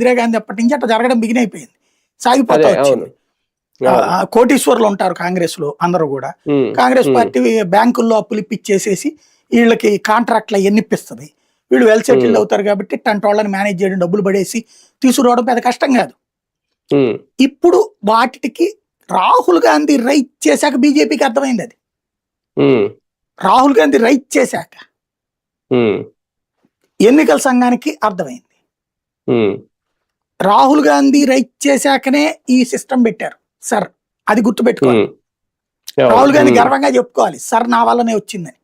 ఇందిరాగాంధీ అప్పటి నుంచి అట్లా జరగడం బిగిన్ అయిపోయింది. సాగిపోతా వచ్చింది. కోటీశ్వర్లు ఉంటారు కాంగ్రెస్లో అందరూ కూడా. కాంగ్రెస్ పార్టీ బ్యాంకుల్లో అప్పులు ఇప్పించేసేసి వీళ్ళకి కాంట్రాక్ట్లు అవన్నీ ఇప్పిస్తుంది వీళ్ళు వెల్ సెటిల్డ్. అవుతారు కాబట్టి టంట వాళ్ళని మేనేజ్ చేయడం డబ్బులు పడేసి తీసుకురావడం పెద్ద కష్టం కాదు. ఇప్పుడు వాటికి రాహుల్ గాంధీ రైట్ చేశాక బీజేపీకి అర్థమైంది అది. రాహుల్ గాంధీ రైట్ చేశాక ఎన్నికల సంఘానికి అర్థమైంది. రాహుల్ గాంధీ రైట్ చేశాకనే ఈ సిస్టమ్ పెట్టారు. సార్ అది గుర్తుపెట్టుకోవాలి. రాహుల్ గాంధీ గర్వంగా చెప్పుకోవాలి. సార్ నా వల్లనే వచ్చిందని.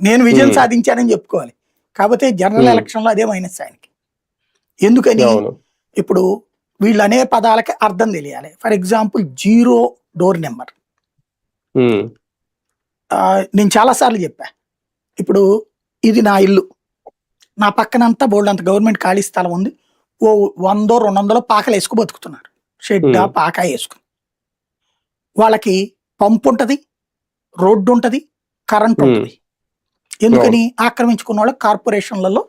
నేను విజయం. సాధించానని చెప్పుకోవాలి. కాకపోతే జనరల్ Hmm. ఎలక్షన్లో అదే మైనస్ ఆయనకి. ఎందుకని? ఇప్పుడు వీళ్ళు అనే పదాలకి అర్థం తెలియాలి. For example zero door number. నేను చాలా సార్లు చెప్పా. ఇప్పుడు ఇది నా ఇల్లు. నా పక్కనంతా బోల్డ్ అంత గవర్నమెంట్ ఖాళీ స్థలం ఉంది. ఓ వందో రెండు వందలో పాకలు వేసుకు బతుకుతున్నారు. షెడ్. పాక వేసుకుని. వాళ్ళకి పంపు ఉంటది రోడ్డు ఉంటది కరెంట్. ఉంటుంది. ఎందుకని? ఆక్రమించుకున్న వాళ్ళకి కార్పొరేషన్లలో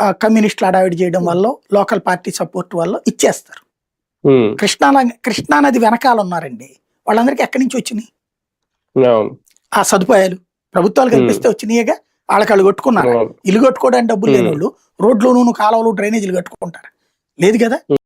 కమ్యూనిస్టులు అడావిడి చేయడం వల్ల లోకల్ పార్టీ సపోర్ట్ వల్ల ఇచ్చేస్తారు. కృష్ణా న- కృష్ణా నది వెనకాల ఉన్నారండి వాళ్ళందరికీ ఎక్కడి నుంచి వచ్చినాయి? ఆ సదుపాయాలు ప్రభుత్వాలు కల్పిస్తే వచ్చినాయిగా? వాళ్ళకి వాళ్ళు కొట్టుకున్నారు. అవును ఇల్లు కట్టుకోవడానికి డబ్బులు లేని. వాళ్ళు రోడ్లు కాలువలు డ్రైనేజీలు కట్టుకుంటారు. లేదు కదా?